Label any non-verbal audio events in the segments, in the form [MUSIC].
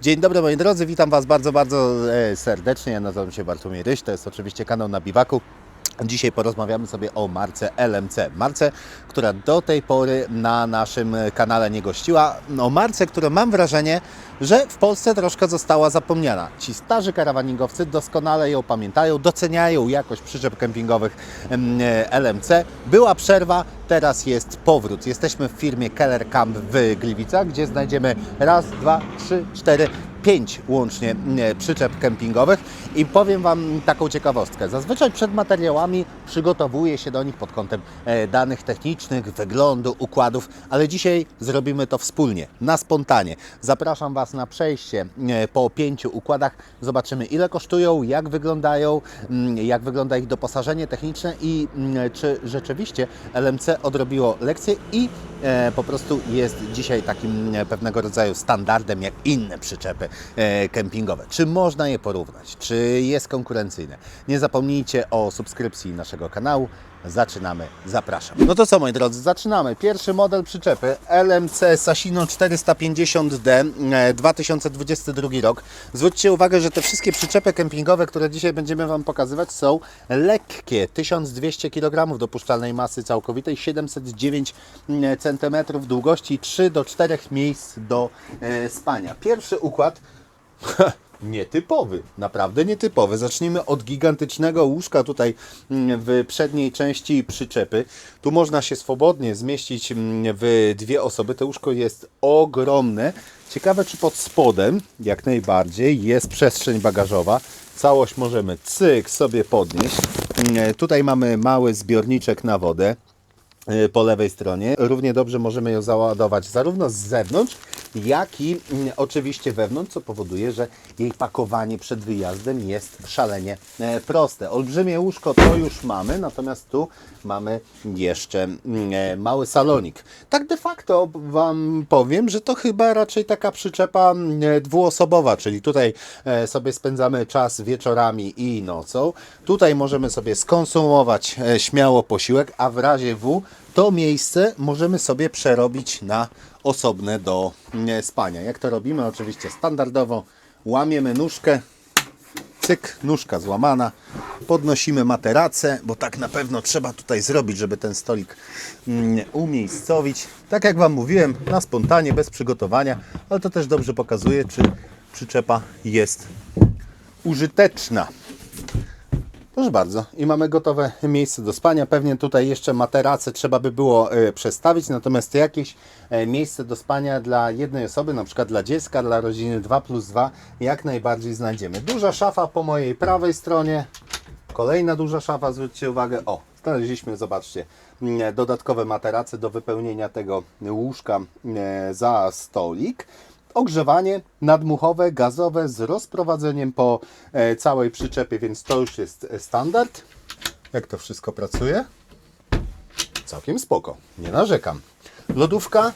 Dzień dobry moi drodzy, witam Was bardzo, bardzo e, serdecznie. Ja nazywam się Bartłomiej Ryś, to jest oczywiście kanał na Biwaku. Dzisiaj porozmawiamy sobie o marce LMC. Marce, która do tej pory na naszym kanale nie gościła. O marce, która mam wrażenie, że w Polsce troszkę została zapomniana. Ci starzy karawaningowcy doskonale ją pamiętają, doceniają jakość przyczep kempingowych em, LMC. Była przerwa, teraz jest powrót. Jesteśmy w firmie Keller Camp w Gliwicach, gdzie znajdziemy raz, dwa, trzy, cztery, pięć łącznie e, przyczep kempingowych i powiem Wam taką ciekawostkę. Zazwyczaj przed materiałami przygotowuję się do nich pod kątem e, danych technicznych, wyglądu, układów, ale dzisiaj zrobimy to wspólnie, na spontanie. Zapraszam Was na przejście e, po pięciu układach. Zobaczymy ile kosztują, jak wyglądają, jak wygląda ich doposażenie techniczne i czy rzeczywiście LMC odrobiło lekcję i po prostu jest dzisiaj takim e, pewnego rodzaju standardem jak inne przyczepy e, kempingowe. Czy można je porównać? Czy jest konkurencyjne? Nie zapomnijcie o subskrypcji naszego kanału. Zaczynamy, zapraszam. No to co moi drodzy, zaczynamy. Pierwszy model przyczepy LMC Sasino 450D e, 2022 rok. Zwróćcie uwagę, że te wszystkie przyczepy kempingowe, które dzisiaj będziemy Wam pokazywać są lekkie. 1200 kg dopuszczalnej masy całkowitej, 709 cm długości, 3 do 4 miejsc do e, spania. Pierwszy układ [LAUGHS] Nietypowy, naprawdę nietypowy. Zacznijmy od gigantycznego łóżka tutaj mm, w przedniej części przyczepy. Tu można się swobodnie zmieścić mm, w dwie osoby. To łóżko jest ogromne. Ciekawe, czy pod spodem, jak najbardziej, jest przestrzeń bagażowa. Całość możemy cyk sobie podnieść. Mm, Tutaj mamy mały zbiorniczek na wodę y, po lewej stronie. Równie dobrze możemy ją załadować zarówno z zewnątrz, jak i mm, oczywiście wewnątrz, co powoduje, że jej pakowanie przed wyjazdem jest szalenie e, proste. Olbrzymie łóżko to już mamy, natomiast tu mamy jeszcze mm, e, mały salonik. Tak de facto Wam powiem, że to chyba raczej taka przyczepa mm, e, dwuosobowa, czyli tutaj sobie spędzamy czas wieczorami i nocą. Tutaj możemy sobie skonsumować śmiało posiłek, a w razie W to miejsce możemy sobie przerobić na osobne do mm, spania. Jak to robimy? Oczywiście standardowo łamiemy nóżkę, cyk, nóżka złamana, podnosimy materacę, bo tak na pewno trzeba tutaj zrobić, żeby ten stolik mm, umiejscowić. Tak jak Wam mówiłem, na spontanie, bez przygotowania, ale to też dobrze pokazuje, czy przyczepa jest użyteczna. Proszę bardzo, i mamy gotowe miejsce do spania. Pewnie tutaj jeszcze materacę trzeba by było e, przestawić, natomiast jakieś e, miejsce do spania dla jednej osoby, na przykład dla dziecka, dla rodziny 2 plus 2, jak najbardziej znajdziemy. Duża szafa po mojej prawej stronie, kolejna duża szafa, zwróćcie uwagę, o, znaleźliśmy, zobaczcie, mm, dodatkowe materace do wypełnienia tego łóżka e, za stolik ogrzewanie nadmuchowe, gazowe z rozprowadzeniem po e, całej przyczepie, więc to już jest e, standard. Jak to wszystko pracuje? Całkiem spoko, nie narzekam. Lodówka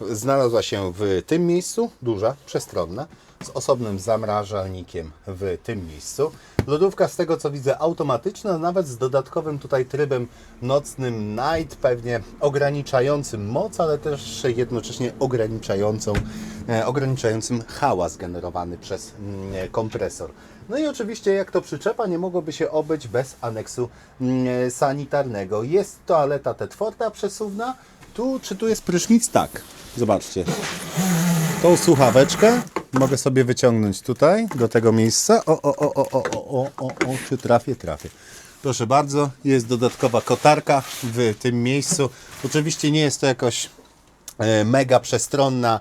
znalazła się w tym miejscu, duża, przestronna, z osobnym zamrażalnikiem w tym miejscu. Lodówka z tego co widzę automatyczna, nawet z dodatkowym tutaj trybem nocnym night, pewnie ograniczającym moc, ale też jednocześnie ograniczającą, e, ograniczającym hałas generowany przez mm, kompresor. No i oczywiście jak to przyczepa nie mogłoby się obyć bez aneksu mm, sanitarnego. Jest toaleta tetworta przesuwna, tu, czy tu jest prysznic? Tak. Zobaczcie. Tą słuchaweczkę mogę sobie wyciągnąć tutaj, do tego miejsca. O, o, o, o, o, o, o, o, o, czy trafię? Trafię. Proszę bardzo, jest dodatkowa kotarka w tym miejscu. Oczywiście nie jest to jakoś e, mega przestronna,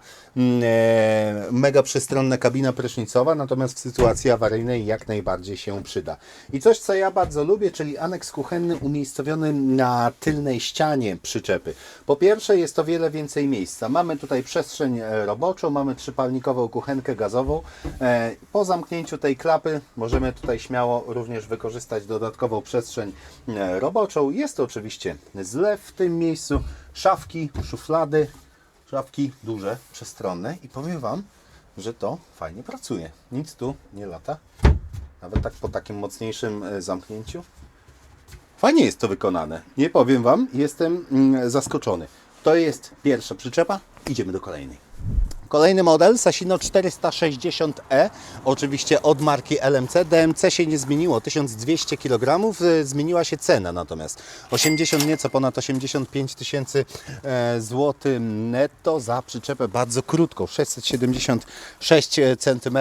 mega przestronna kabina prysznicowa, natomiast w sytuacji awaryjnej jak najbardziej się przyda. I coś, co ja bardzo lubię, czyli aneks kuchenny umiejscowiony na tylnej ścianie przyczepy. Po pierwsze jest to wiele więcej miejsca. Mamy tutaj przestrzeń e, roboczą, mamy trzypalnikową kuchenkę gazową. E, Po zamknięciu tej klapy możemy tutaj śmiało również wykorzystać dodatkową przestrzeń e, roboczą. Jest to oczywiście zlew w tym miejscu, szafki, szuflady, szafki duże, przestronne i powiem Wam, że to fajnie pracuje. Nic tu nie lata. Nawet tak po takim mocniejszym e, zamknięciu. Fajnie jest to wykonane. Nie powiem Wam, jestem mm, zaskoczony. To jest pierwsza przyczepa, idziemy do kolejnej. Kolejny model Sasino 460e, oczywiście od marki LMC. DMC się nie zmieniło, 1200 kg, y, zmieniła się cena natomiast. 80 nieco ponad 85 tysięcy e, złotych netto za przyczepę bardzo krótką, 676 cm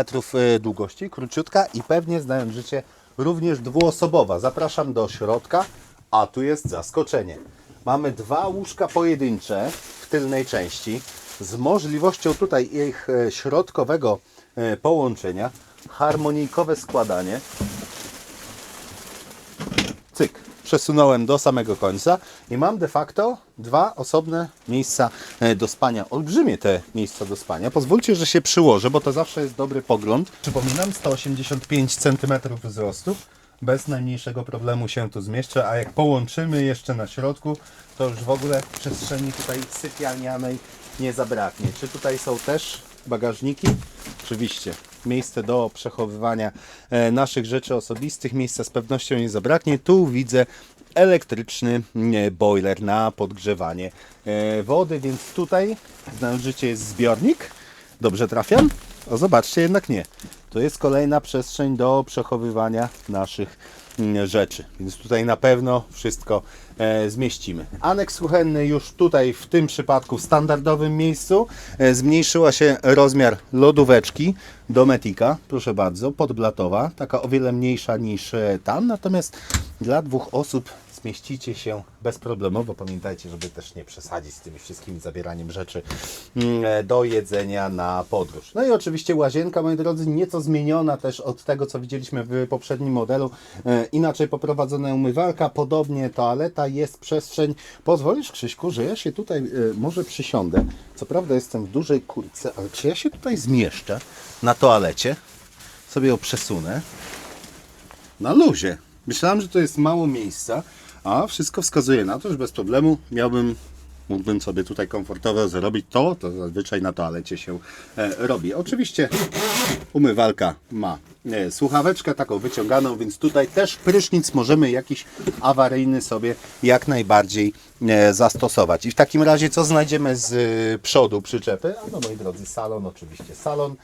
długości, króciutka i pewnie znając życie również dwuosobowa. Zapraszam do środka, a tu jest zaskoczenie. Mamy dwa łóżka pojedyncze w tylnej części z możliwością tutaj ich e, środkowego e, połączenia, harmonijkowe składanie. Cyk, przesunąłem do samego końca i mam de facto dwa osobne miejsca e, do spania. Olbrzymie te miejsca do spania. Pozwólcie, że się przyłożę, bo to zawsze jest dobry pogląd. Przypominam, 185 cm wzrostu. Bez najmniejszego problemu się tu zmieszczę, a jak połączymy jeszcze na środku, to już w ogóle przestrzeni tutaj sypialnianej nie zabraknie. Czy tutaj są też bagażniki? Oczywiście. Miejsce do przechowywania e, naszych rzeczy osobistych, miejsca z pewnością nie zabraknie. Tu widzę elektryczny e, boiler na podgrzewanie e, wody, więc tutaj znając życie jest zbiornik. Dobrze trafiam? O, zobaczcie, jednak nie. To jest kolejna przestrzeń do przechowywania naszych rzeczy, więc tutaj na pewno wszystko e, zmieścimy. Aneks kuchenny już tutaj w tym przypadku w standardowym miejscu. E, zmniejszyła się rozmiar lodóweczki do Metika, proszę bardzo, podblatowa, taka o wiele mniejsza niż e, tam, natomiast dla dwóch osób zmieścicie się bezproblemowo. Pamiętajcie, żeby też nie przesadzić z tymi wszystkimi zabieraniem rzeczy mm, e, do jedzenia na podróż. No i oczywiście łazienka, moi drodzy, nieco zmieniona też od tego, co widzieliśmy w poprzednim modelu. E, Inaczej poprowadzona umywalka, podobnie toaleta, jest przestrzeń. Pozwolisz, Krzyśku, że ja się tutaj e, może przysiądę. Co prawda jestem w dużej kurtce, ale czy ja się tutaj zmieszczę na toalecie? Sobie ją przesunę na luzie. Myślałem, że to jest mało miejsca, a wszystko wskazuje na to, że bez problemu miałbym, mógłbym sobie tutaj komfortowo zrobić to, to zazwyczaj na toalecie się e, robi. Oczywiście umywalka ma e, słuchaweczkę taką wyciąganą, więc tutaj też prysznic możemy jakiś awaryjny sobie jak najbardziej e, zastosować. I w takim razie co znajdziemy z e, przodu przyczepy? A no moi drodzy, salon oczywiście, salon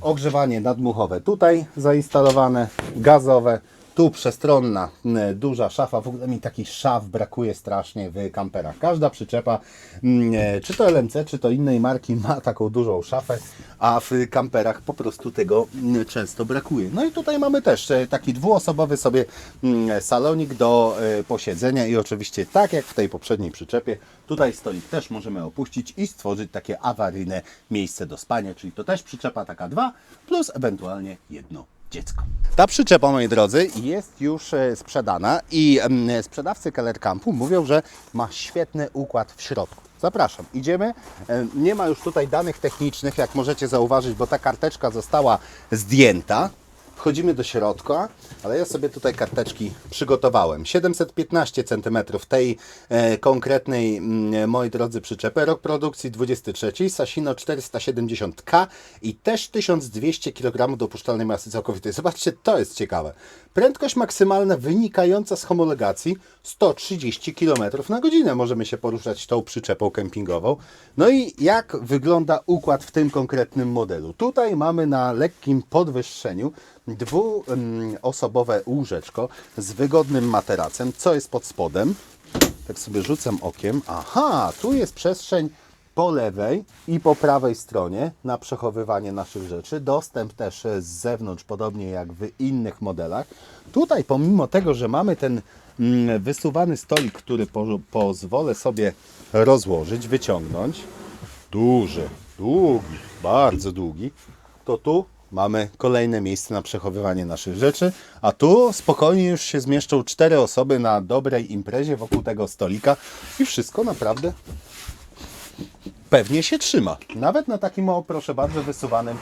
ogrzewanie nadmuchowe tutaj zainstalowane, gazowe, tu przestronna, m, duża szafa, w ogóle mi takich szaf brakuje strasznie w kamperach. Każda przyczepa, m, e, czy to LMC, czy to innej marki ma taką dużą szafę, a w kamperach po prostu tego m, często brakuje. No i tutaj mamy też e, taki dwuosobowy sobie m, salonik do e, posiedzenia i oczywiście tak jak w tej poprzedniej przyczepie, tutaj stolik też możemy opuścić i stworzyć takie awaryjne miejsce do spania, czyli to też przyczepa taka dwa plus ewentualnie jedno dziecko. Ta przyczepa, moi drodzy, jest już e, sprzedana i sprzedawcy Keller Campu mówią, że ma świetny układ w środku. Zapraszam, idziemy. E, Nie ma już tutaj danych technicznych, jak możecie zauważyć, bo ta karteczka została zdjęta. Wchodzimy do środka, ale ja sobie tutaj karteczki przygotowałem. 715 cm tej e, konkretnej, mm, moi drodzy, przyczepy. Rok produkcji 23, Sasino 470K i też 1200 kg dopuszczalnej masy całkowitej. Zobaczcie, to jest ciekawe. Prędkość maksymalna wynikająca z homologacji 130 km na godzinę. Możemy się poruszać tą przyczepą kempingową. No i jak wygląda układ w tym konkretnym modelu? Tutaj mamy na lekkim podwyższeniu dwuosobowe łóżeczko z wygodnym materacem. Co jest pod spodem? Tak sobie rzucam okiem. Aha, tu jest przestrzeń po lewej i po prawej stronie na przechowywanie naszych rzeczy. Dostęp też z zewnątrz, podobnie jak w innych modelach. Tutaj, pomimo tego, że mamy ten mm, wysuwany stolik, który po, pozwolę sobie rozłożyć, wyciągnąć, duży, długi, bardzo długi, to tu mamy kolejne miejsce na przechowywanie naszych rzeczy, a tu spokojnie już się zmieszczą cztery osoby na dobrej imprezie wokół tego stolika i wszystko naprawdę pewnie się trzyma. Nawet na takim, o proszę bardzo, wysuwanym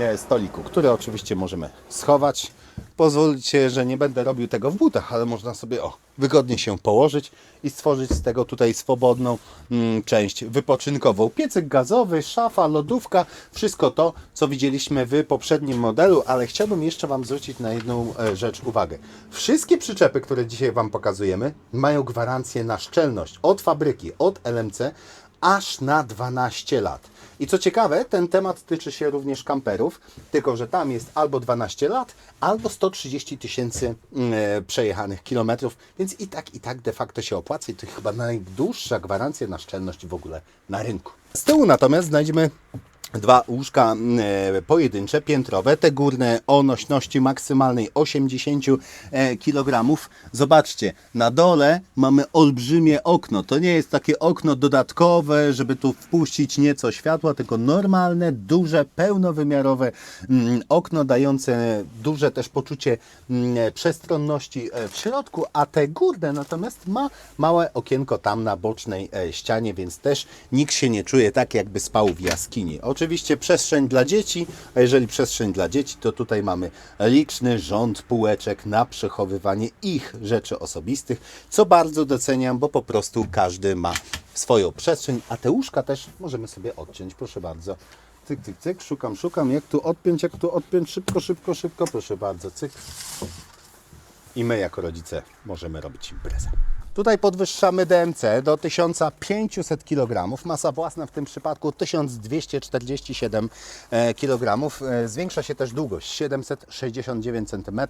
e, stoliku, który oczywiście możemy schować. Pozwólcie, że nie będę robił tego w butach, ale można sobie o, wygodnie się położyć i stworzyć z tego tutaj swobodną mm, część wypoczynkową. Piecyk gazowy, szafa, lodówka, wszystko to, co widzieliśmy w poprzednim modelu, ale chciałbym jeszcze Wam zwrócić na jedną e, rzecz uwagę. Wszystkie przyczepy, które dzisiaj Wam pokazujemy, mają gwarancję na szczelność od fabryki, od LMC, aż na 12 lat. I co ciekawe, ten temat tyczy się również kamperów, tylko że tam jest albo 12 lat, albo 130 tysięcy mm, e, przejechanych kilometrów, więc i tak, i tak de facto się opłaca i to chyba najdłuższa gwarancja na szczelność w ogóle na rynku. Z tyłu natomiast znajdziemy Dwa łóżka e, pojedyncze, piętrowe, te górne o nośności maksymalnej 80 kg. Zobaczcie, na dole mamy olbrzymie okno. To nie jest takie okno dodatkowe, żeby tu wpuścić nieco światła, tylko normalne, duże, pełnowymiarowe okno, dające duże też poczucie przestronności e, w środku, a te górne natomiast ma małe okienko tam na bocznej e, ścianie, więc też nikt się nie czuje tak, jakby spał w jaskini. Oczywiście przestrzeń dla dzieci, a jeżeli przestrzeń dla dzieci, to tutaj mamy liczny rząd półeczek na przechowywanie ich rzeczy osobistych, co bardzo doceniam, bo po prostu każdy ma swoją przestrzeń, a te łóżka też możemy sobie odciąć, proszę bardzo. Cyk, cyk, cyk, szukam, szukam, jak tu odpiąć, jak tu odpiąć, szybko, szybko, szybko, proszę bardzo, cyk. I my jako rodzice możemy robić imprezę. Tutaj podwyższamy DMC do 1500 kg. Masa własna w tym przypadku 1247 kg. E, Zwiększa się też długość 769 cm.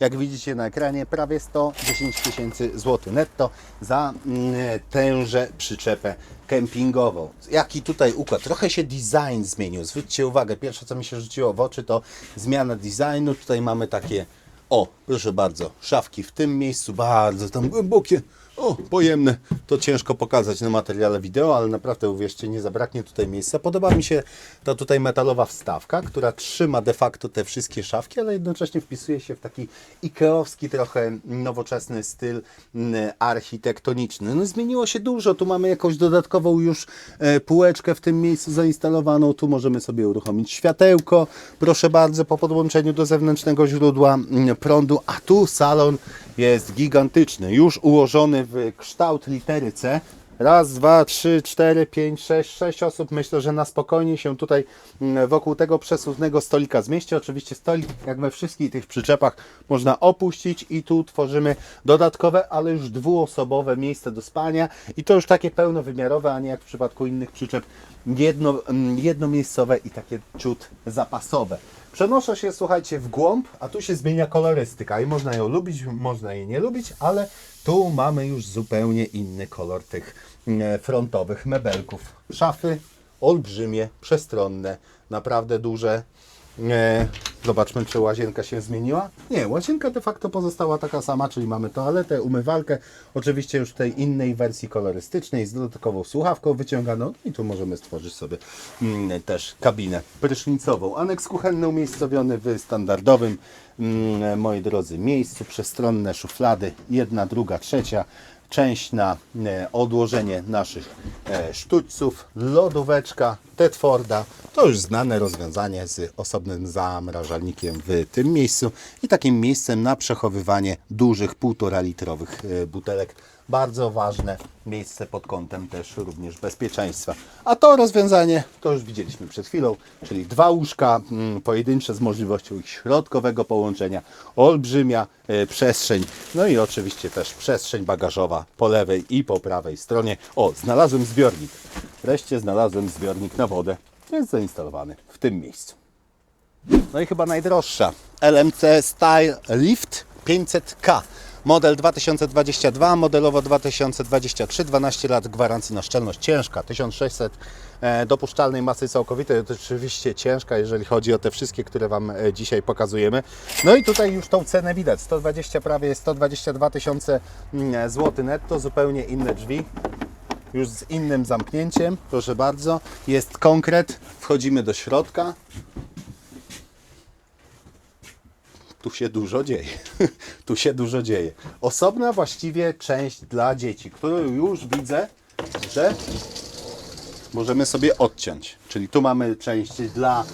Jak widzicie na ekranie prawie 110 tysięcy złotych netto za mm, tęże przyczepę kempingową. Jaki tutaj układ? Trochę się design zmienił. Zwróćcie uwagę, pierwsze co mi się rzuciło w oczy to zmiana designu. Tutaj mamy takie o, proszę bardzo, szafki w tym miejscu, bardzo tam głębokie, o, pojemne. To ciężko pokazać na materiale wideo, ale naprawdę uwierzcie, nie zabraknie tutaj miejsca. Podoba mi się ta tutaj metalowa wstawka, która trzyma de facto te wszystkie szafki, ale jednocześnie wpisuje się w taki ikeowski, trochę nowoczesny styl mm, architektoniczny. No zmieniło się dużo, tu mamy jakąś dodatkową już e, półeczkę w tym miejscu zainstalowaną, tu możemy sobie uruchomić światełko, proszę bardzo, po podłączeniu do zewnętrznego źródła mm, prądu, a tu salon jest gigantyczny, już ułożony w kształt litery C. Raz, dwa, trzy, cztery, pięć, sześć, sześć osób. Myślę, że na spokojnie się tutaj mm, wokół tego przesuwnego stolika zmieści. Oczywiście stolik, jak we wszystkich tych przyczepach, można opuścić i tu tworzymy dodatkowe, ale już dwuosobowe miejsce do spania. I to już takie pełnowymiarowe, a nie jak w przypadku innych przyczep jedno, mm, jednomiejscowe i takie ciut zapasowe. Przenoszę się, słuchajcie, w głąb, a tu się zmienia kolorystyka i można ją lubić, można jej nie lubić, ale tu mamy już zupełnie inny kolor tych mm, frontowych mebelków. Szafy olbrzymie, przestronne, naprawdę duże. E, Zobaczmy, czy łazienka się zmieniła. Nie, łazienka de facto pozostała taka sama, czyli mamy toaletę, umywalkę, oczywiście już tej innej wersji kolorystycznej, z dodatkową słuchawką wyciąganą no i tu możemy stworzyć sobie mm, też kabinę prysznicową. Aneks kuchenny umiejscowiony w standardowym, mm, moi drodzy, miejscu, przestronne szuflady, jedna, druga, trzecia, część na e, odłożenie naszych e, sztućców, lodóweczka, Tetforda. To już znane rozwiązanie z osobnym zamrażalnikiem w tym miejscu i takim miejscem na przechowywanie dużych 1,5 litrowych e, butelek. Bardzo ważne miejsce pod kątem też również bezpieczeństwa. A to rozwiązanie to już widzieliśmy przed chwilą, czyli dwa łóżka mm, pojedyncze z możliwością ich środkowego połączenia, olbrzymia e, przestrzeń, no i oczywiście też przestrzeń bagażowa po lewej i po prawej stronie. O, znalazłem zbiornik. Wreszcie znalazłem zbiornik na wodę. Jest zainstalowany w tym miejscu. No i chyba najdroższa LMC Style Lift 500K. Model 2022, modelowo 2023, 12 lat gwarancji na szczelność ciężka, 1600 e, dopuszczalnej masy całkowitej, to oczywiście ciężka, jeżeli chodzi o te wszystkie, które Wam e, dzisiaj pokazujemy. No i tutaj już tą cenę widać, 120 prawie 122 tysiące mm, złotych netto, zupełnie inne drzwi, już z innym zamknięciem, proszę bardzo, jest konkret, wchodzimy do środka, tu się dużo dzieje. [LAUGHS] tu się dużo dzieje. Osobna właściwie część dla dzieci, którą już widzę, że możemy sobie odciąć. Czyli tu mamy część dla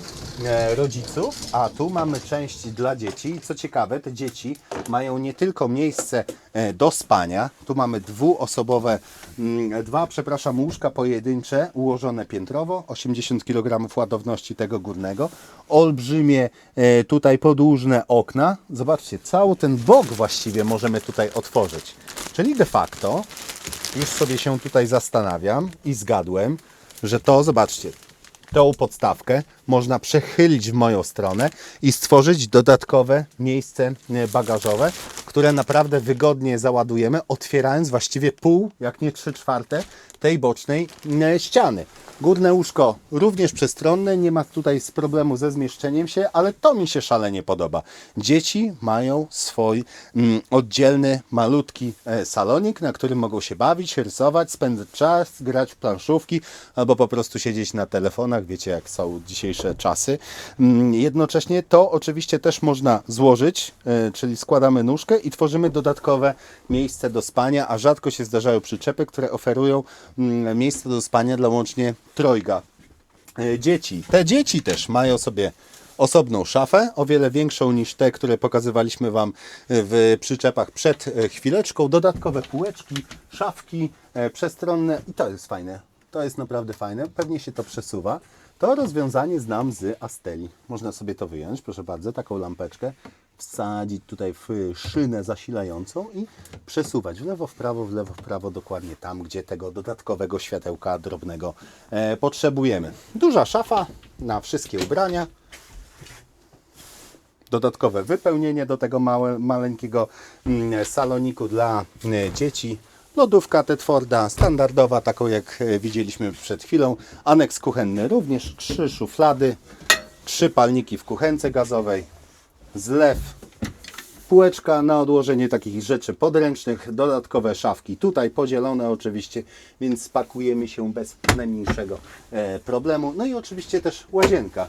e, rodziców, a tu mamy część dla dzieci. I co ciekawe, te dzieci mają nie tylko miejsce e, do spania, tu mamy dwuosobowe, mm, dwa, przepraszam, łóżka pojedyncze, ułożone piętrowo, 80 kg ładowności tego górnego, olbrzymie e, tutaj podłużne okna. Zobaczcie, cały ten bok właściwie możemy tutaj otworzyć. Czyli de facto, już sobie się tutaj zastanawiam i zgadłem, że to, zobaczcie, tą podstawkę można przechylić w moją stronę i stworzyć dodatkowe miejsce e, bagażowe, które naprawdę wygodnie załadujemy, otwierając właściwie pół, jak nie trzy czwarte tej bocznej e, ściany. Górne łóżko również przestronne, nie ma tutaj problemu ze zmieszczeniem się, ale to mi się szalenie podoba. Dzieci mają swój mm, oddzielny, malutki e, salonik, na którym mogą się bawić, rysować, spędzać czas, grać w planszówki albo po prostu siedzieć na telefonach, wiecie jak są dzisiejsze czasy. Mm, Jednocześnie to oczywiście też można złożyć, e, czyli składamy nóżkę i tworzymy dodatkowe miejsce do spania, a rzadko się zdarzają przyczepy, które oferują mm, miejsce do spania dla łącznie trojga e, dzieci. Te dzieci też mają sobie osobną szafę, o wiele większą niż te, które pokazywaliśmy Wam w przyczepach przed e, chwileczką. Dodatkowe półeczki, szafki e, przestronne i to jest fajne. To jest naprawdę fajne. Pewnie się to przesuwa. To rozwiązanie znam z Asteli. Można sobie to wyjąć, proszę bardzo, taką lampeczkę, wsadzić tutaj w szynę zasilającą i przesuwać w lewo, w prawo, w lewo, w prawo, dokładnie tam, gdzie tego dodatkowego światełka drobnego e, potrzebujemy. Duża szafa na wszystkie ubrania dodatkowe wypełnienie do tego małe, maleńkiego mm, saloniku dla mm, dzieci. Lodówka Tetforda, standardowa, taką jak e, widzieliśmy przed chwilą. Aneks kuchenny również, trzy szuflady, trzy palniki w kuchence gazowej, zlew, półeczka na odłożenie takich rzeczy podręcznych, dodatkowe szafki tutaj podzielone oczywiście, więc spakujemy się bez najmniejszego e, problemu. No i oczywiście też łazienka.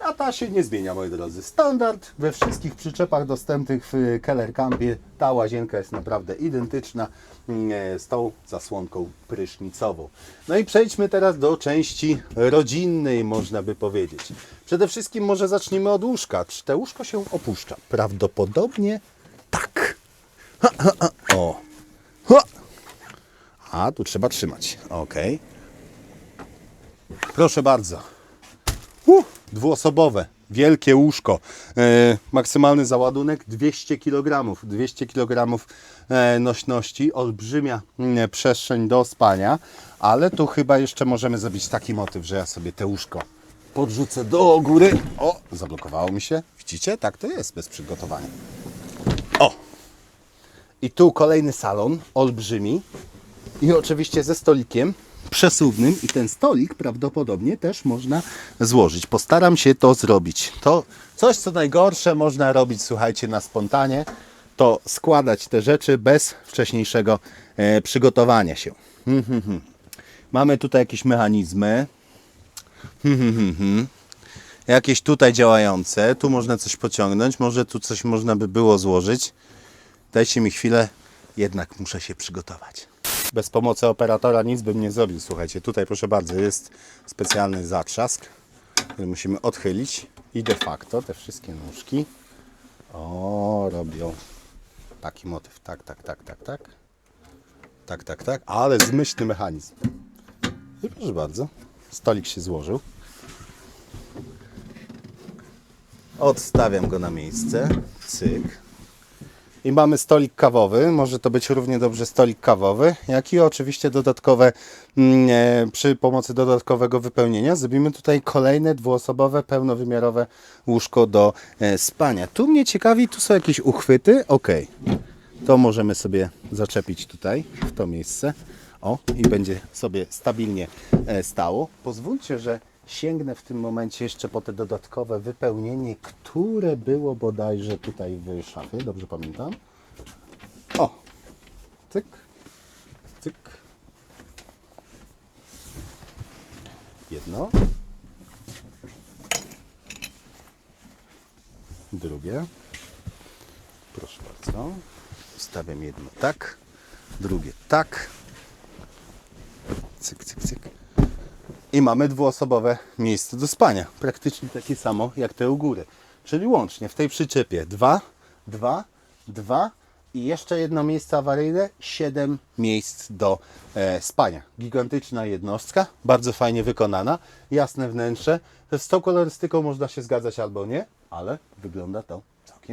A ta się nie zmienia, moi drodzy. Standard we wszystkich przyczepach dostępnych w Keller Campie. Ta łazienka jest naprawdę identyczna mm, e, z tą zasłonką prysznicową. No i przejdźmy teraz do części rodzinnej, można by powiedzieć. Przede wszystkim może zacznijmy od łóżka. Czy te łóżko się opuszcza? Prawdopodobnie tak. Ha, ha, ha. O. Ha. A, tu trzeba trzymać. Ok. Proszę bardzo. Uh, dwuosobowe, wielkie łóżko. E, maksymalny załadunek 200 kg. 200 kg e, nośności, olbrzymia mm, przestrzeń do spania, ale tu chyba jeszcze możemy zrobić taki motyw, że ja sobie te łóżko podrzucę do góry. O, zablokowało mi się. Widzicie? Tak to jest bez przygotowania. O! I tu kolejny salon, olbrzymi. I oczywiście ze stolikiem przesuwnym i ten stolik prawdopodobnie też można złożyć. Postaram się to zrobić. To coś, co najgorsze można robić, słuchajcie, na spontanie, to składać te rzeczy bez wcześniejszego e, przygotowania się. Hmm, hmm, hmm. Mamy tutaj jakieś mechanizmy. Jakieś tutaj działające. Tu można coś pociągnąć. Może tu coś można by było złożyć. Dajcie mi chwilę, jednak muszę się przygotować. Bez pomocy operatora nic bym nie zrobił. Słuchajcie, tutaj proszę bardzo, jest specjalny zatrzask, który musimy odchylić i de facto te wszystkie nóżki o, robią taki motyw. Tak, tak, tak, tak, tak. Tak, tak, tak, ale zmyślny mechanizm. I proszę bardzo, stolik się złożył. Odstawiam go na miejsce. Cyk. I mamy stolik kawowy, może to być równie dobrze stolik kawowy, jak i oczywiście dodatkowe, mm, e, przy pomocy dodatkowego wypełnienia zrobimy tutaj kolejne dwuosobowe, pełnowymiarowe łóżko do e, spania. Tu mnie ciekawi, tu są jakieś uchwyty, ok, to możemy sobie zaczepić tutaj, w to miejsce, o i będzie sobie stabilnie e, stało. Pozwólcie, że sięgnę w tym momencie jeszcze po te dodatkowe wypełnienie, które było bodajże tutaj w szafie, dobrze pamiętam. O, cyk, cyk. Jedno. Drugie. Proszę bardzo. Ustawiam jedno tak, drugie tak. Cyk, cyk, cyk. I mamy dwuosobowe miejsce do spania. Praktycznie takie samo jak te u góry. Czyli łącznie w tej przyczepie dwa, dwa, dwa i jeszcze jedno miejsce awaryjne, siedem miejsc do e, spania. Gigantyczna jednostka, bardzo fajnie wykonana, jasne wnętrze. Z tą kolorystyką można się zgadzać albo nie, ale wygląda to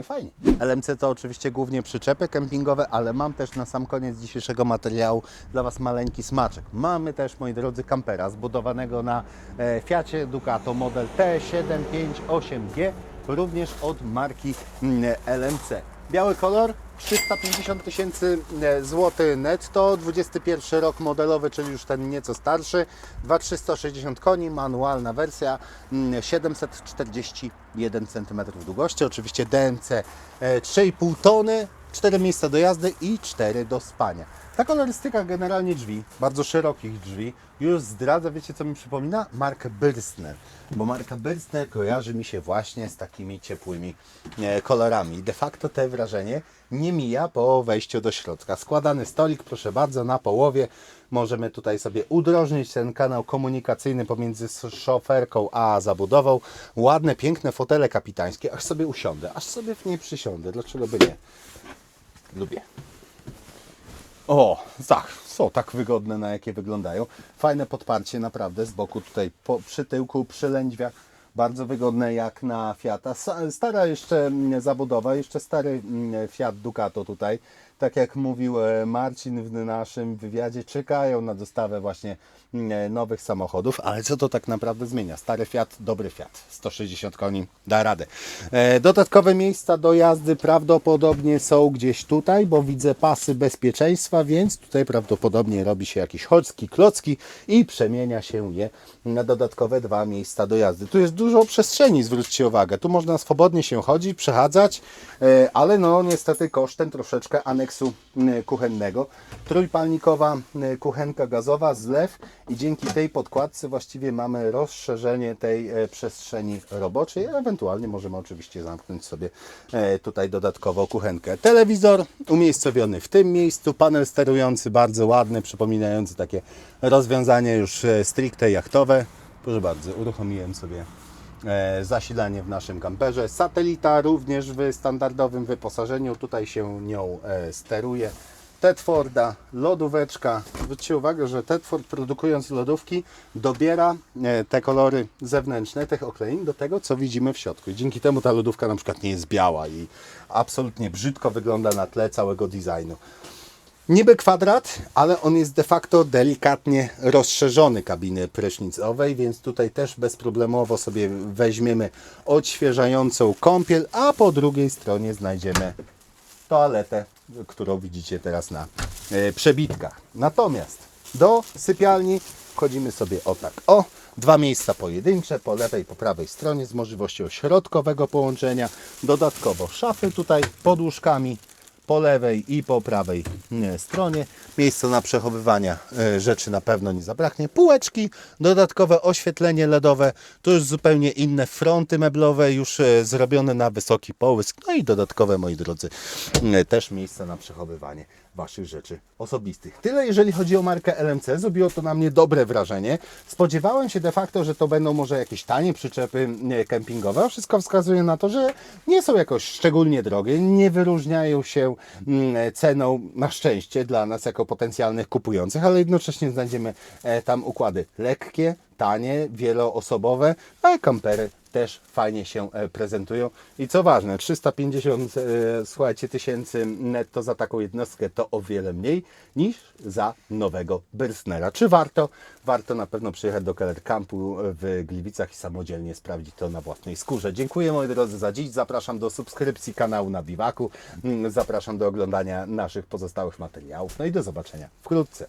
fajnie. LMC to oczywiście głównie przyczepy kempingowe, ale mam też na sam koniec dzisiejszego materiału dla Was maleńki smaczek. Mamy też, moi drodzy, kampera zbudowanego na e, Fiacie Ducato model T758G, również od marki mm, LMC. Biały kolor, 350 tysięcy e, złotych netto, 21 rok modelowy, czyli już ten nieco starszy, 2360 koni, manualna wersja, mm, 741 cm długości, oczywiście DMC e, 3,5 tony, 4 miejsca do jazdy i 4 do spania. Ta kolorystyka generalnie drzwi, bardzo szerokich drzwi, już zdradza, wiecie co mi przypomina? Markę Byrstner, bo marka Byrstner kojarzy mi się właśnie z takimi ciepłymi e, kolorami. De facto te wrażenie nie mija po wejściu do środka. Składany stolik, proszę bardzo, na połowie. Możemy tutaj sobie udrożnić ten kanał komunikacyjny pomiędzy szoferką a zabudową. Ładne, piękne fotele kapitańskie. Aż sobie usiądę, aż sobie w niej przysiądę. Dlaczego by nie? Lubię. O, tak, są tak wygodne, na jakie wyglądają. Fajne podparcie naprawdę z boku tutaj po, przy tyłku, przy lędźwiach. Bardzo wygodne jak na Fiata. Stara jeszcze zabudowa, jeszcze stary mm, Fiat Ducato tutaj. Tak jak mówił e, Marcin w naszym wywiadzie, czekają na dostawę właśnie mm, nowych samochodów, ale co to tak naprawdę zmienia? Stary Fiat, dobry Fiat, 160 koni, da radę. E, Dodatkowe miejsca do jazdy prawdopodobnie są gdzieś tutaj, bo widzę pasy bezpieczeństwa, więc tutaj prawdopodobnie robi się jakiś chodźki, klocki i przemienia się je na dodatkowe dwa miejsca do jazdy. Tu jest dużo przestrzeni, zwróćcie uwagę. Tu można swobodnie się chodzić, przechadzać, e, ale no niestety kosztem troszeczkę aneksu kuchennego. Trójpalnikowa kuchenka gazowa, zlew i dzięki tej podkładce właściwie mamy rozszerzenie tej e, przestrzeni roboczej. Ewentualnie możemy oczywiście zamknąć sobie e, tutaj dodatkowo kuchenkę. Telewizor umiejscowiony w tym miejscu, panel sterujący bardzo ładny, przypominający takie rozwiązanie już e, stricte jachtowe. Proszę bardzo, uruchomiłem sobie zasilanie w naszym kamperze. Satelita również w standardowym wyposażeniu. Tutaj się nią e, steruje. Tedforda, lodóweczka. Zwróćcie uwagę, że Tedford produkując lodówki dobiera e, te kolory zewnętrzne, tych oklein do tego, co widzimy w środku. I dzięki temu ta lodówka na przykład nie jest biała i absolutnie brzydko wygląda na tle całego designu. Niby kwadrat, ale on jest de facto delikatnie rozszerzony kabiny prysznicowej, więc tutaj też bezproblemowo sobie weźmiemy odświeżającą kąpiel, a po drugiej stronie znajdziemy toaletę, którą widzicie teraz na e, przebitkach. Natomiast do sypialni wchodzimy sobie o tak. O, dwa miejsca pojedyncze po lewej i po prawej stronie z możliwością środkowego połączenia. Dodatkowo szafy tutaj pod łóżkami po lewej i po prawej nie, stronie. Miejsce na przechowywania e, rzeczy na pewno nie zabraknie. Półeczki, dodatkowe oświetlenie LEDowe, to już zupełnie inne fronty meblowe, już e, zrobione na wysoki połysk. No i dodatkowe, moi drodzy, e, też miejsce na przechowywanie Waszych rzeczy osobistych. Tyle jeżeli chodzi o markę LMC. Zrobiło to na mnie dobre wrażenie. Spodziewałem się de facto, że to będą może jakieś tanie przyczepy kempingowe. Wszystko wskazuje na to, że nie są jakoś szczególnie drogie, nie wyróżniają się mm, ceną na szczęście dla nas jako potencjalnych kupujących, ale jednocześnie znajdziemy e, tam układy lekkie, tanie, wieloosobowe, a kampery też fajnie się e, prezentują. I co ważne, 350 e, słuchajcie, tysięcy netto za taką jednostkę to o wiele mniej niż za nowego Byrstnera. Czy warto? Warto na pewno przyjechać do Keller Campu w Gliwicach i samodzielnie sprawdzić to na własnej skórze. Dziękuję moi drodzy za dziś. Zapraszam do subskrypcji kanału na Biwaku. Mm, Zapraszam do oglądania naszych pozostałych materiałów. No i do zobaczenia wkrótce.